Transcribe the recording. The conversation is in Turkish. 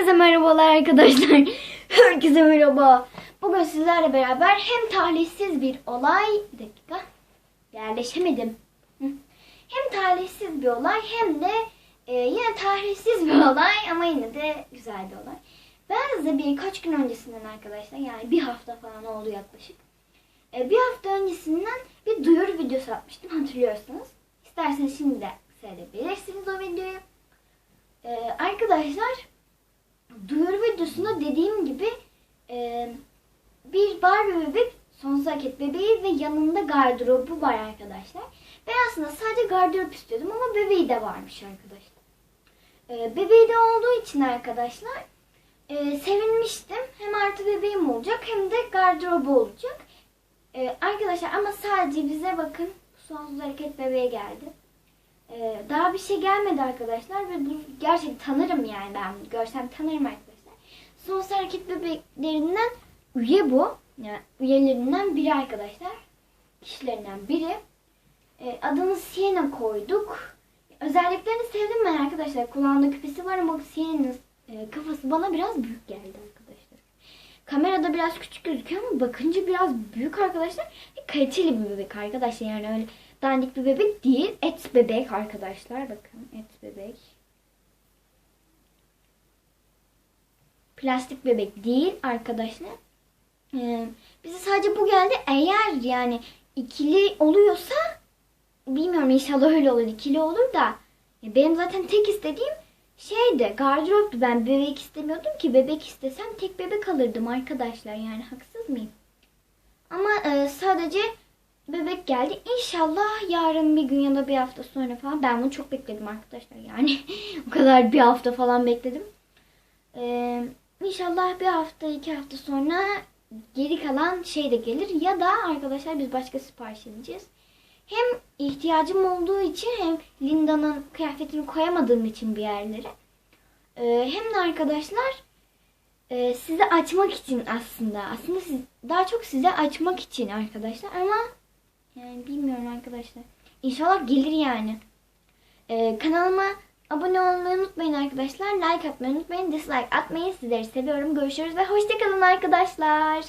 Herkese merhabalar arkadaşlar. Herkese merhaba. Bugün sizlerle beraber hem talihsiz bir olay... Bir dakika. Yerleşemedim. Hem talihsiz bir olay hem de e, yine talihsiz bir olay ama yine de güzel bir olay. Ben size birkaç gün öncesinden arkadaşlar yani bir hafta falan oldu yaklaşık. E, bir hafta öncesinden bir duyuru videosu atmıştım hatırlıyorsanız. İsterseniz şimdi de seyredebilirsiniz o videoyu. E, arkadaşlar duyuru videosunda dediğim gibi e, bir Barbie bebek sonsuza hareket bebeği ve yanında gardırobu var arkadaşlar. Ben aslında sadece gardırop istiyordum ama bebeği de varmış arkadaşlar. E, bebeği de olduğu için arkadaşlar e, sevinmiştim. Hem artı bebeğim olacak hem de gardırobu olacak. E, arkadaşlar ama sadece bize bakın sonsuz hareket bebeği geldi. Ee, daha bir şey gelmedi arkadaşlar ve bu gerçekten tanırım yani ben görsem tanırım arkadaşlar. Sonsuz hareket bebeklerinden üye bu. Yani üyelerinden biri arkadaşlar. Kişilerinden biri. Ee, adını Sienna koyduk. Özelliklerini sevdim ben arkadaşlar. Kulağında küpesi var ama Sienna'nın e, kafası bana biraz büyük geldi arkadaşlar. Kamerada biraz küçük gözüküyor ama bakınca biraz büyük arkadaşlar. Kaliteli bir bebek arkadaşlar yani öyle dandik bir bebek değil. Et bebek arkadaşlar. Bakın et bebek. Plastik bebek değil arkadaşlar. Ee, bize sadece bu geldi. Eğer yani ikili oluyorsa bilmiyorum inşallah öyle olur. ikili olur da benim zaten tek istediğim şeydi gardıroptu. Ben bebek istemiyordum ki. Bebek istesem tek bebek alırdım arkadaşlar. Yani haksız mıyım? Ama e, sadece bebek geldi. İnşallah yarın bir gün ya da bir hafta sonra falan. Ben bunu çok bekledim arkadaşlar yani. o kadar bir hafta falan bekledim. Ee, inşallah bir hafta iki hafta sonra geri kalan şey de gelir. Ya da arkadaşlar biz başka sipariş edeceğiz. Hem ihtiyacım olduğu için hem Linda'nın kıyafetini koyamadığım için bir yerlere. Ee, hem de arkadaşlar e, size açmak için aslında. Aslında siz, daha çok size açmak için arkadaşlar ama yani bilmiyorum arkadaşlar. İnşallah gelir yani. Ee, kanalıma abone olmayı unutmayın arkadaşlar. Like atmayı unutmayın. Dislike atmayı sizleri seviyorum. Görüşürüz ve hoşçakalın arkadaşlar.